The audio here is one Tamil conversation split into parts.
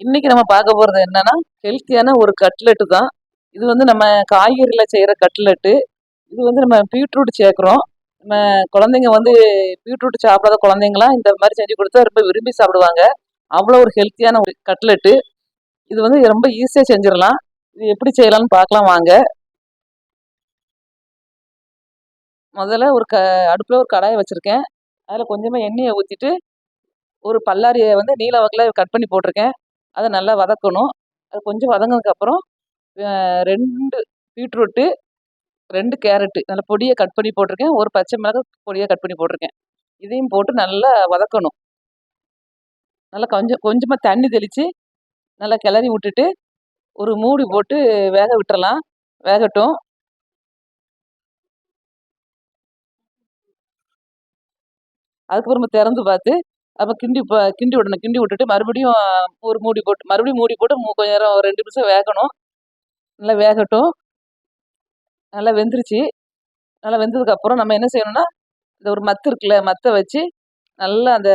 இன்னைக்கு நம்ம பார்க்க போறது என்னன்னா ஹெல்த்தியான ஒரு கட்லெட்டு தான். இது வந்து நம்ம காய்கறியில் செய்கிற கட்லெட்டு இது வந்து நம்ம பீட்ரூட் சேர்க்குறோம். நம்ம குழந்தைங்க வந்து பீட்ரூட் சாப்பிடாத குழந்தைங்களாம் இந்த மாதிரி செஞ்சு கொடுத்தா ரொம்ப விரும்பி சாப்பிடுவாங்க. அவ்வளோ ஒரு ஹெல்த்தியான ஒரு கட்லெட்டு இது வந்து ரொம்ப ஈஸியாக செஞ்சிடலாம். இது எப்படி செய்யலாம்னு பார்க்கலாம் வாங்க. முதல்ல ஒரு க அடுப்பில் ஒரு கடாயை வச்சுருக்கேன். அதில் கொஞ்சமாக எண்ணெயை ஊற்றிட்டு ஒரு பல்லாரியை வந்து நீல வாக்கில் கட் பண்ணி போட்டிருக்கேன். அதை நல்லா வதக்கணும். அது கொஞ்சம் வதங்கினதுக்கப்புறம் ரெண்டு பீட்ரூட்டு ரெண்டு கேரட்டு நல்லா பொடியை கட் பண்ணி போட்டிருக்கேன். ஒரு பச்சை மிளகாய் பொடியாக கட் பண்ணி போட்டிருக்கேன். இதையும் போட்டு நல்லா வதக்கணும். நல்லா கொஞ்சம் கொஞ்சமாக தண்ணி தெளித்து நல்லா கிளறி விட்டுட்டு ஒரு மூடி போட்டு வேக விட்டுறலாம். வேகட்டும். அதுக்கப்புறமா திறந்து பார்த்து அப்போ கிண்டி இப்போ கிண்டி விடணும். கிண்டி விட்டுட்டு மறுபடியும் ஒரு மூடி போட்டு மறுபடியும் மூடி போட்டு மூ கொஞ்ச நேரம் ஒரு ரெண்டு நிமிஷம் வேகணும். நல்லா வேகட்டும். நல்லா வெந்துருச்சு. நல்லா வெந்ததுக்கப்புறம் நம்ம என்ன செய்யணும்னா இந்த ஒரு மத்து இருக்குல்ல மத்தை வச்சு நல்லா அந்த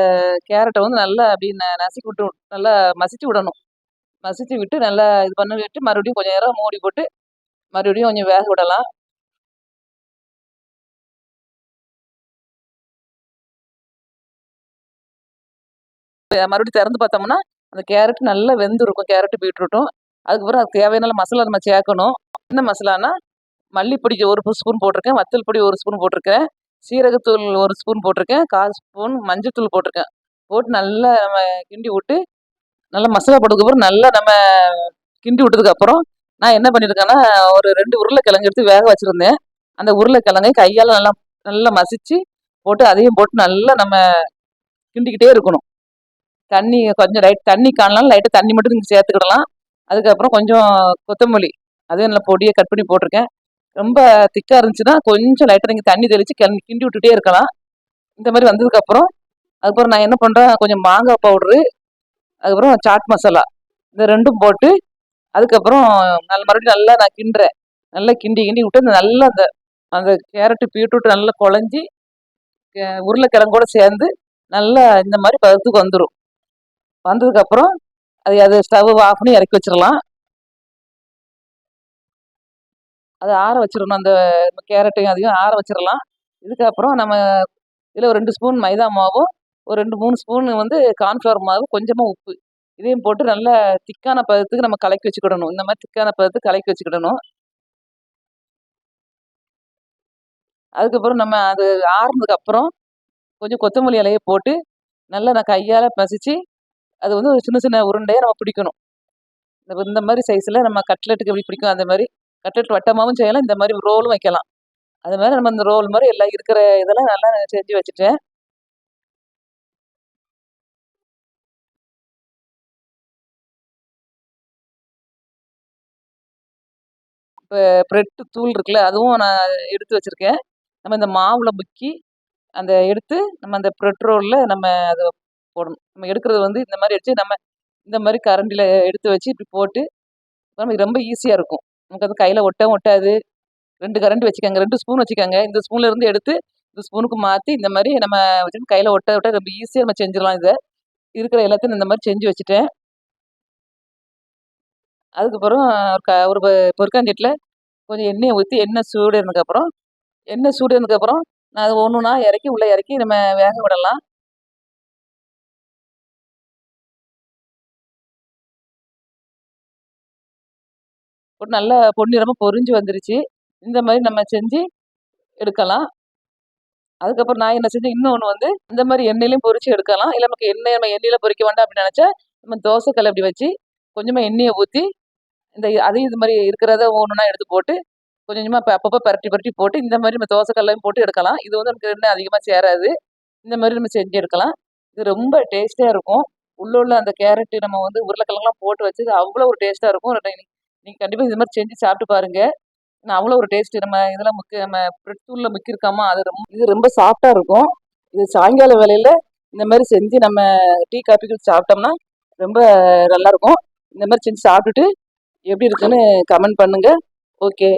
கேரட்டை வந்து நல்லா அப்படி ந நசுக்கி விட்டு நல்லா மசிச்சு விடணும். மசிச்சு விட்டு நல்லா இது பண்ண விட்டு மறுபடியும் கொஞ்சம் நேரம் மூடி போட்டு மறுபடியும் கொஞ்சம் வேக விடலாம். மறுபடியும் திறந்து பார்த்தோம்னா அந்த கேரட் நல்லா வெந்துருக்கும் கேரட்டு பீட்ரூட்டும். அதுக்கப்புறம் அதுக்கு தேவையான மசாலா நம்ம சேர்க்கணும். என்ன மசாலானா மல்லிப்பொடி ஒரு ஸ்பூன் போட்டிருக்கேன். வத்தல் பொடி ஒரு ஸ்பூன் போட்டிருக்கேன். சீரகத்தூள் ஒரு ஸ்பூன் போட்டிருக்கேன். கால் ஸ்பூன் மஞ்சத்தூள் போட்டிருக்கேன். போட்டு நல்லா நம்ம கிண்டி விட்டு நல்லா மசாலா போட்டதுக்கப்புறம் நல்லா நம்ம கிண்டி விட்டதுக்கப்புறம் நான் என்ன பண்ணியிருக்கேன்னா ஒரு ரெண்டு உருளைக்கிழங்கு எடுத்து வேக வச்சுருந்தேன். அந்த உருளைக்கிழங்கை கையால் நல்லா நல்லா மசிச்சு போட்டு அதையும் போட்டு நல்லா நம்ம கிண்டிக்கிட்டே இருக்கணும். தண்ணி கொஞ்சம் லைட் தண்ணி காணலாம் லைட்டாக தண்ணி மட்டும் நீங்கள் சேர்த்துக்கிடலாம். அதுக்கப்புறம் கொஞ்சம் கொத்தமல்லி அதுவும் நல்லா பொடியை கட் பண்ணி போட்டிருக்கேன். ரொம்ப திக்காக இருந்துச்சுன்னா கொஞ்சம் லைட்டாக நீங்கள் தண்ணி தெளித்து கிண்டி கிண்டி விட்டுட்டே இருக்கலாம். இந்த மாதிரி வந்ததுக்கப்புறம் அதுக்கப்புறம் நான் என்ன பண்ணுறேன் கொஞ்சம் மாங்காய் பவுட்ரு அதுக்கப்புறம் சாட் மசாலா இந்த ரெண்டும் போட்டு அதுக்கப்புறம் நல்ல மறுபடியும் நல்லா நான் கிண்டுறேன். நல்லா கிண்டி கிண்டி விட்டு அந்த நல்லா அந்த அந்த கேரட்டு பீட்ரூட் நல்லா குழஞ்சி உருளைக்கிழங்கோட சேர்ந்து நல்லா இந்த மாதிரி பதத்துக்கு வந்துடும் வந்ததுக்கப்புறம் அது அது ஸ்டவ் ஆஃப் பண்ணி இறக்கி வச்சிடலாம் அதை ஆற வச்சிடணும் அந்த கேரட்டையும் அதையும் ஆற வச்சிடலாம் இதுக்கப்புறம் நம்ம இதில் ஒரு ரெண்டு ஸ்பூன் மைதா மாவும் ஒரு ரெண்டு மூணு ஸ்பூன் வந்து கார்ன்ஃப்ளவர் மாவு கொஞ்சமாக உப்பு. இதையும் போட்டு நல்லா திக்கான பதத்துக்கு நம்ம கலக்கி வச்சுக்கிடணும். இந்த மாதிரி திக்கான பதத்துக்கு கலக்கி வச்சுக்கிடணும். அதுக்கப்புறம் நம்ம அது ஆறுனதுக்கப்புறம் கொஞ்சம் கொத்தமல்லி இலையை போட்டு நல்லா நான் கையால் பசிச்சு அது வந்து ஒரு சின்ன சின்ன உருண்டையை நம்ம பிடிக்கணும். இந்த மாதிரி சைஸில் நம்ம கட்லெட்டுக்கு எப்படி பிடிக்கும் அந்த மாதிரி கட்லெட் வட்டமாகவும் செய்யலாம் இந்த மாதிரி ரோலும் வைக்கலாம். அது மாதிரி நம்ம இந்த ரோல் மாதிரி எல்லாம் இருக்கிற இதெல்லாம் நல்லா செஞ்சு வச்சுட்டேன். இப்போ ப்ரெட்டு தூள் இருக்குல்ல அதுவும் நான் எடுத்து வச்சுருக்கேன். நம்ம இந்த மாவில் முக்கி அந்த எடுத்து நம்ம அந்த ப்ரெட் ரோலில் நம்ம அதை போடணும். நம்ம எடுக்கிறது வந்து இந்த மாதிரி எடுத்து நம்ம இந்த மாதிரி கரண்டியில் எடுத்து வச்சு இப்படி போட்டு நமக்கு ரொம்ப ஈஸியாக இருக்கும். நமக்கு அது கையில் ஒட்டவும் ஒட்டாது. ரெண்டு கரண்டி வச்சுக்கோங்க. ரெண்டு ஸ்பூன் வச்சுக்கோங்க. இந்த ஸ்பூனில் இருந்து எடுத்து இந்த ஸ்பூனுக்கு மாற்றி இந்த மாதிரி நம்ம வச்சுட்டு கையில் ஒட்ட ஒட்ட ரொம்ப ஈஸியாக நம்ம செஞ்சிடலாம் இதை. இருக்கிற எல்லாத்தையும் இந்த மாதிரி செஞ்சு வச்சுட்டேன். அதுக்கப்புறம் க ஒரு பொருக்காஞ்சட்டில் கொஞ்சம் எண்ணெயை ஊற்றி எண்ணெய் சூடு இருந்ததுக்கப்புறம் எண்ணெய் சூடு இருந்ததுக்கப்புறம் நான் அது ஒன்று ஒன்றா இறக்கி உள்ளே இறக்கி நம்ம வேக விடலாம். ஒரு நல்ல பொன்னிறமாக பொரிஞ்சு வந்துருச்சு. இந்த மாதிரி நம்ம செஞ்சு எடுக்கலாம். அதுக்கப்புறம் நான் என்ன செஞ்சேன் இன்னொன்று வந்து இந்த மாதிரி எண்ணெயிலையும் பொறிச்சு எடுக்கலாம். இல்லை நமக்கு எண்ணெய் நம்ம எண்ணெயில் பொறிக்க வேண்டாம் அப்படின்னு நினச்சா நம்ம தோசைக்கல் அப்படி வச்சு கொஞ்சமாக எண்ணெயை ஊற்றி இந்த அதையும் இது மாதிரி இருக்கிறத ஒன்றுனா எடுத்து போட்டு கொஞ்சம் கொஞ்சமாக இப்போ அப்பப்போ பரட்டி பரட்டி போட்டு இந்த மாதிரி நம்ம தோசைக்கல்லையும் போட்டு எடுக்கலாம். இது வந்து நமக்கு எண்ணெய் அதிகமாக சேராது. இந்த மாதிரி நம்ம செஞ்சு எடுக்கலாம். இது ரொம்ப டேஸ்ட்டாக இருக்கும். உள்ள உள்ள அந்த கேரட்டு நம்ம வந்து உருளைக்கிழங்குலாம் போட்டு வச்சு அவ்வளோ ஒரு டேஸ்ட்டாக இருக்கும். நீங்கள் கண்டிப்பாக இது மாதிரி செஞ்சு சாப்பிட்டு பாருங்கள் நான் அவ்வளோ ஒரு டேஸ்ட் நம்ம இதெல்லாம் முக்கிய நம்ம பிரெட் தூளில் முக்கியிருக்காமோ அது ரொம்ப இது ரொம்ப சாஃப்டாக இருக்கும். இது சாயங்கால வேலையில் இந்த மாதிரி செஞ்சு நம்ம டீ காஃபிகள் சாப்பிட்டோம்னா ரொம்ப நல்லாயிருக்கும் இந்த மாதிரி செஞ்சு சாப்பிட்டுட்டு எப்படி இருக்குன்னு கமெண்ட் பண்ணுங்கள் ஓகே